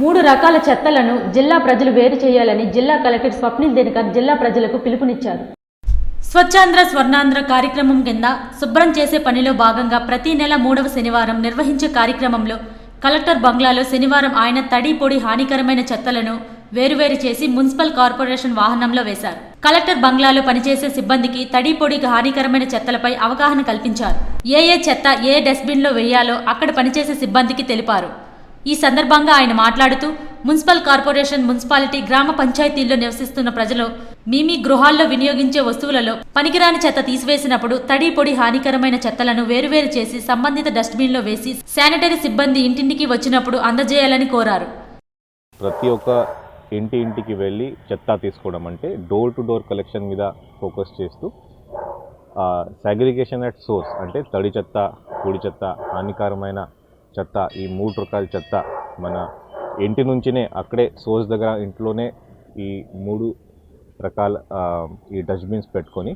మూడు రకాల చెత్తలను జిల్లా ప్రజలు వేరు చేయాలని జిల్లా కలెక్టర్ స్వప్నిల్ దినకర్ జిల్లా ప్రజలకు పిలుపునిచ్చారు. స్వచ్ఛాంధ్ర స్వర్ణాంధ్ర కార్యక్రమం కింద శుభ్రం చేసే పనిలో భాగంగా ప్రతి నెల మూడవ శనివారం నిర్వహించే కార్యక్రమంలో కలెక్టర్ బంగ్లాలో శనివారం ఆయన తడి పొడి హానికరమైన చెత్తలను వేరువేరు చేసి మున్సిపల్ కార్పొరేషన్ వాహనంలో వేశారు. కలెక్టర్ బంగ్లాలో పనిచేసే సిబ్బందికి తడి పొడికి హానికరమైన చెత్తలపై అవగాహన కల్పించారు. ఏ ఏ చెత్త ఏ డస్ట్బిన్లో వేయాలో అక్కడ పనిచేసే సిబ్బందికి తెలిపారు. ఈ సందర్భంగా ఆయన మాట్లాడుతూ మున్సిపల్ కార్పొరేషన్ మున్సిపాలిటీ గ్రామ పంచాయతీల్లో నివసిస్తున్న ప్రజలు మీమీ గృహాల్లో వినియోగించే వస్తువులలో పనికిరాని చెత్త తీసివేసినప్పుడు తడి పొడి హానికరమైన చెత్తలను వేరువేరు చేసి సంబంధిత డస్ట్బిన్లో వేసి శానిటరీ సిబ్బంది ఇంటింటికి వచ్చినప్పుడు అందజేయాలని కోరారు. ప్రతి ఒక్క ఇంటి ఇంటికి వెళ్ళి చెత్త తీసుకోవడం అంటే డోర్ టు డోర్ కలెక్షన్ మీద ఫోకస్ చేస్తూ సాగ్రిగేషన్ అట్ సోర్స్ అంటే తడి చెత్త పొడి చెత్త హానికరమైన చెత్త ఈ మూడు రకాల చెత్త మన ఇంటి నుంచినే అక్కడే సోర్స్ దగ్గర ఇంట్లోనే ఈ మూడు రకాల ఈ డస్ట్బిన్స్ పెట్టుకొని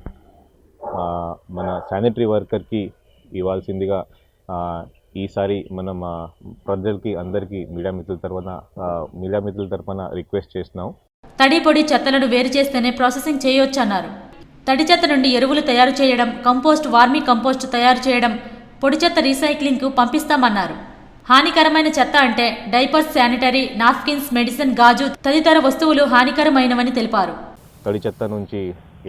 మన శానిటరీ వర్కర్కి ఇవ్వాల్సిందిగా ఈసారి మనం ప్రజలకి అందరికీ మీడియా మిత్రుల తరఫున మీడియా మిత్రుల తరఫున రిక్వెస్ట్ చేస్తున్నాం. తడి పొడి చెత్తలను వేరు చేస్తేనే ప్రాసెసింగ్ చేయొచ్చన్నారు. తడి చెత్త నుండి ఎరువులు తయారు చేయడం కంపోస్ట్ వార్మీ కంపోస్ట్ తయారు చేయడం పొడి చెత్త రీసైక్లింగ్కు పంపిస్తామన్నారు. హానికరమైన చెత్త అంటే డైపర్స్ శానిటరీ నాప్కిన్స్ మెడిసిన్ గాజు తదితర వస్తువులు హానికరమైనవని తెలిపారు. తడి చెత్త నుంచి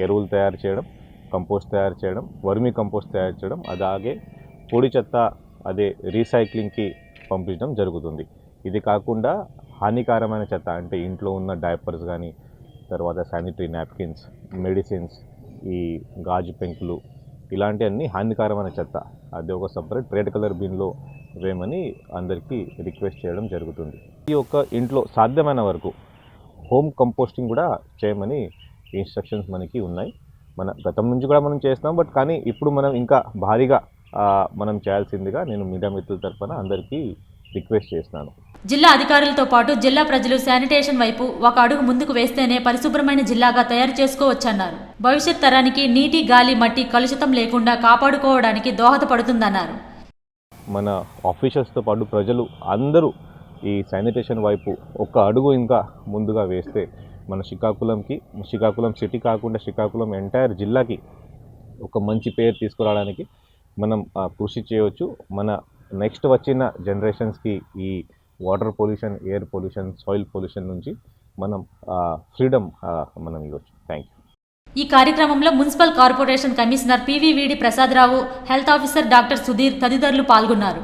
ఎరువులు తయారు చేయడం కంపోస్ట్ తయారు చేయడం వర్మీ కంపోస్ట్ తయారు చేయడం అలాగే పొడి చెత్త అదే రీసైక్లింగ్కి పంపించడం జరుగుతుంది. ఇది కాకుండా హానికరమైన చెత్త అంటే ఇంట్లో ఉన్న డైపర్స్ కానీ తర్వాత శానిటరీ నాప్కిన్స్ మెడిసిన్స్ ఈ గాజు పెంకులు ఇలాంటివన్నీ హానికరమైన చెత్త. అది ఒక సపరేట్ రెడ్ కలర్ బిన్లో వేయమని అందరికీ రిక్వెస్ట్ చేయడం జరుగుతుంది. ఈ యొక్క ఇంట్లో సాధ్యమైన వరకు హోమ్ కంపోస్టింగ్ కూడా చేయమని ఇన్స్ట్రక్షన్స్ మనకి ఉన్నాయి. మన గతం నుంచి కూడా మనం చేస్తాం బట్ కానీ ఇప్పుడు మనం ఇంకా భారీగా మనం చేయాల్సిందిగా నేను మీడియా మిత్రుల తరఫున అందరికీ రిక్వెస్ట్ చేస్తున్నాను. జిల్లా అధికారులతో పాటు జిల్లా ప్రజలు శానిటేషన్ వైపు ఒక అడుగు ముందుకు వేస్తేనే పరిశుభ్రమైన జిల్లాగా తయారు చేసుకోవచ్చన్నారు. భవిష్యత్ తరానికి నీటి గాలి మట్టి కలుషితం లేకుండా కాపాడుకోవడానికి దోహదపడుతుందన్నారు. మన ఆఫీషియల్స్తో పాటు ప్రజలు అందరూ ఈ శానిటేషన్ వైపు ఒక అడుగు ఇంకా ముందుగా వేస్తే మన శ్రీకాకుళంకి శ్రీకాకుళం సిటీ కాకుండా శ్రీకాకుళం ఎంటైర్ జిల్లాకి ఒక మంచి పేరు తీసుకురావడానికి మనం కృషి చేయవచ్చు. మన నెక్స్ట్ వచ్చిన జనరేషన్స్కి ఈ water pollution air pollution soil pollution నుంచి మనం ఫ్రీడమ్ మనం ఇవ్వచ్చు. థ్యాంక్ యూ ఈ కార్యక్రమంలో municipal corporation commissioner PVVD Prasadarao health officer doctor Sudhir తదితరులు పాల్గొన్నారు.